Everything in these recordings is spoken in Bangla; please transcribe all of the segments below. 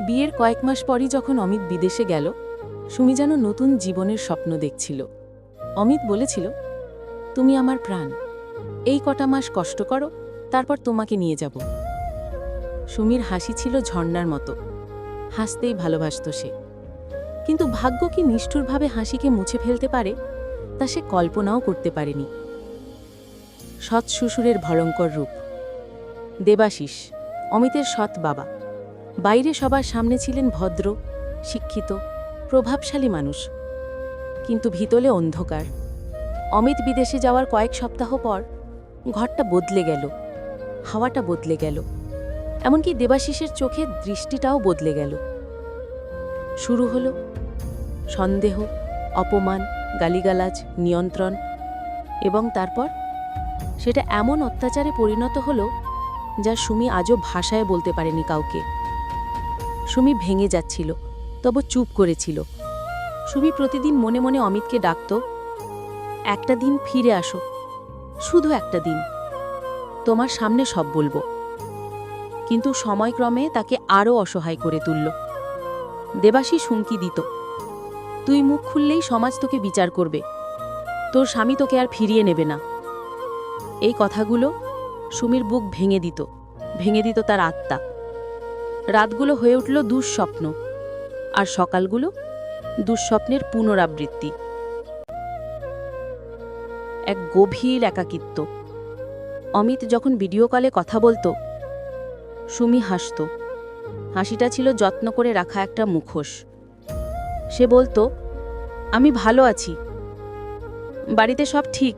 বিয়ের কয়েক মাস পরই যখন অমিত বিদেশে গেল, সুমি যেন নতুন জীবনের স্বপ্ন দেখছিল। অমিত বলেছিল, তুমি আমার প্রাণ। এই কটা মাস কষ্ট করো, তারপর তোমাকে নিয়ে যাব। সুমির হাসি ছিল ঝর্ণার মতো। হাসতেই ভালোবাসত সে। কিন্তু ভাগ্য কি নিষ্ঠুরভাবে হাসিকে মুছে ফেলতে পারে, তা সে কল্পনাও করতে পারেনি। সৎ শ্বশুরের ভয়ঙ্কর রূপ। দেবাশিস, অমিতের সৎ বাবা। বাইরে সবার সামনে ছিলেন ভদ্র, শিক্ষিত, প্রভাবশালী মানুষ। কিন্তু ভিতলে অন্ধকার। অমিত বিদেশে যাওয়ার কয়েক সপ্তাহ পর ঘরটা বদলে গেল, হাওয়াটা বদলে গেল। এমনকি দেবাশিসের চোখের দৃষ্টিটাও বদলে গেল। শুরু হলো সন্দেহ, অপমান, গালিগালাজ, নিয়ন্ত্রণ এবং তারপর সেটা এমন অত্যাচারে পরিণত হলো যা সুমি আজও ভাষায় বলতে পারেনি কাউকে। সুমি ভেঙে যাচ্ছিল, তবু চুপ করেছিল। সুমি প্রতিদিন মনে মনে অমিতকে ডাকত, একটা দিন ফিরে আসো, শুধু একটা দিন, তোমার সামনে সব বলব। কিন্তু সময়ক্রমে তাকে আরও অসহায় করে তুলল। দেবাশী হুমকি দিত, তুই মুখ খুললেই সমাজ তোকে বিচার করবে, তোর স্বামী তোকে আর ফিরিয়ে নেবে না। এই কথাগুলো সুমির বুক ভেঙে দিত ভেঙে দিত তার আত্মা। রাতগুলো হয়ে উঠল দুঃস্বপ্ন, আর সকালগুলো দুঃস্বপ্নের পুনরাবৃত্তি। এক গভীর একাকিত্ব। অমিত যখন ভিডিও কলে কথা বলতো, সুমি হাসত। হাসিটা ছিল যত্ন করে রাখা একটা মুখোশ। সে বলতো, আমি ভালো আছি। বাড়িতে সব ঠিক।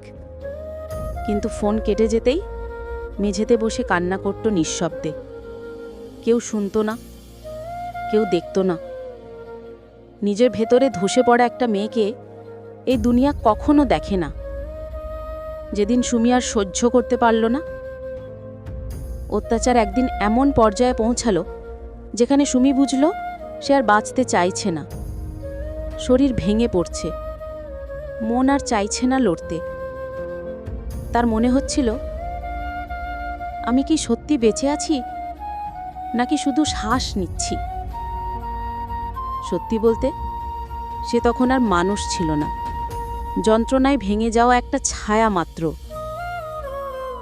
কিন্তু ফোন কেটে যেতেই মেঝেতে বসে কান্না করত নিঃশব্দে। কেউ শুনতো না, কেউ দেখতো না। নিজের ভেতরে ধসে পড়া একটা মেয়েকে এই দুনিয়া কখনো দেখে না। যেদিন সুমি আর সহ্য করতে পারল না, অত্যাচার একদিন এমন পর্যায়ে পৌঁছালো, যেখানে সুমি বুঝল সে আর বাঁচতে চাইছে না। শরীর ভেঙে পড়ছে, মন আর চাইছে না লড়তে। তার মনে হচ্ছিল, আমি কি সত্যি বেঁচে আছি? নাকি শুধু শ্বাস নিচ্ছি? সত্যি বলতে, সে তখন আর মানুষ ছিল না। যন্ত্রণায় ভেঙে যাওয়া একটা ছায়া মাত্র।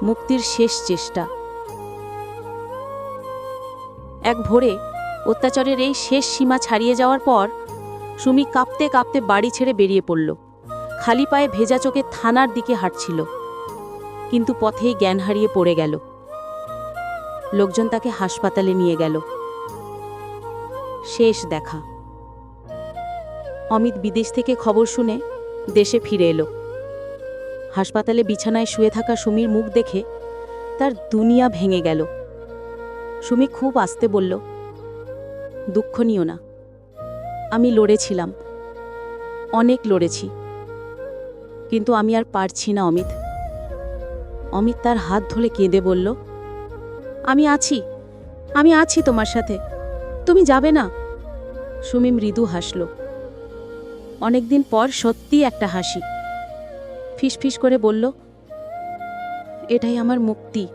মুক্তির শেষ চেষ্টা। এক ভোরে অত্যাচারের এই শেষ সীমা ছাড়িয়ে যাওয়ার পর, সুমি কাঁপতে কাঁপতে বাড়ি ছেড়ে বেরিয়ে পড়ল। খালি পায়ে ভেজা চোখে থানার দিকে হাঁটছিল। কিন্তু পথেই জ্ঞান হারিয়ে পড়ে গেল। লোকজন তাকে হাসপাতালে নিয়ে গেল। শেষ দেখা। অমিত বিদেশ থেকে খবর শুনে দেশে ফিরে এলো। হাসপাতালে বিছানায় শুয়ে থাকা সুমির মুখ দেখে তার দুনিয়া ভেঙে গেল। সুমি খুব আস্তে বলল, দুঃখ নিও না। আমি লড়েছিলাম। অনেক লড়েছি। কিন্তু আমি আর পারছি না অমিত। অমিত তার হাত ধরে কেঁদে বলল আমি আছি। আমি আছি তোমার সাথে। তুমি যাবে না? সুমি মৃদু হাসল। অনেকদিন পর সত্যি একটা হাসি। ফিসফিস করে বলল, এটাই আমার মুক্তি।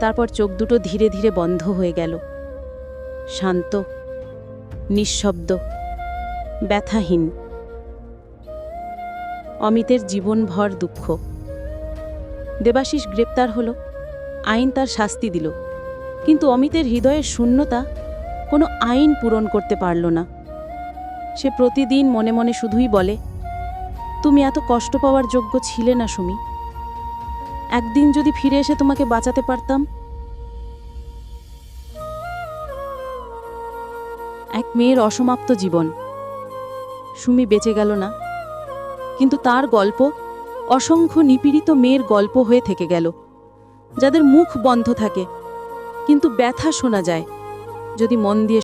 তারপর চোখ দুটো ধীরে ধীরে বন্ধ হয়ে গেল। শান্ত, নিঃশব্দ, ব্যথাহীন। অমিতের জীবনভর দুঃখ। দেবাশিস গ্রেপ্তার হলো। আইন তার শাস্তি দিল। কিন্তু অমিতের হৃদয়ের শূন্যতা কোনো আইন পূরণ করতে পারল না। সে প্রতিদিন মনে মনে শুধুই বলে, তুমি এত কষ্ট পাওয়ার যোগ্য ছিলে না সুমি। একদিন যদি ফিরে এসে তোমাকে বাঁচাতে পারতাম? এক মেয়ের অসমাপ্ত জীবন। সুমি বেঁচে গেল না। কিন্তু তার গল্প অসংখ্য নিপীড়িত মেয়ের গল্প হয়ে থেকে গেল। যাদের মুখ বন্ধ থাকে কিন্তু ব্যথা শোনা যায় যদি মন দিয়ে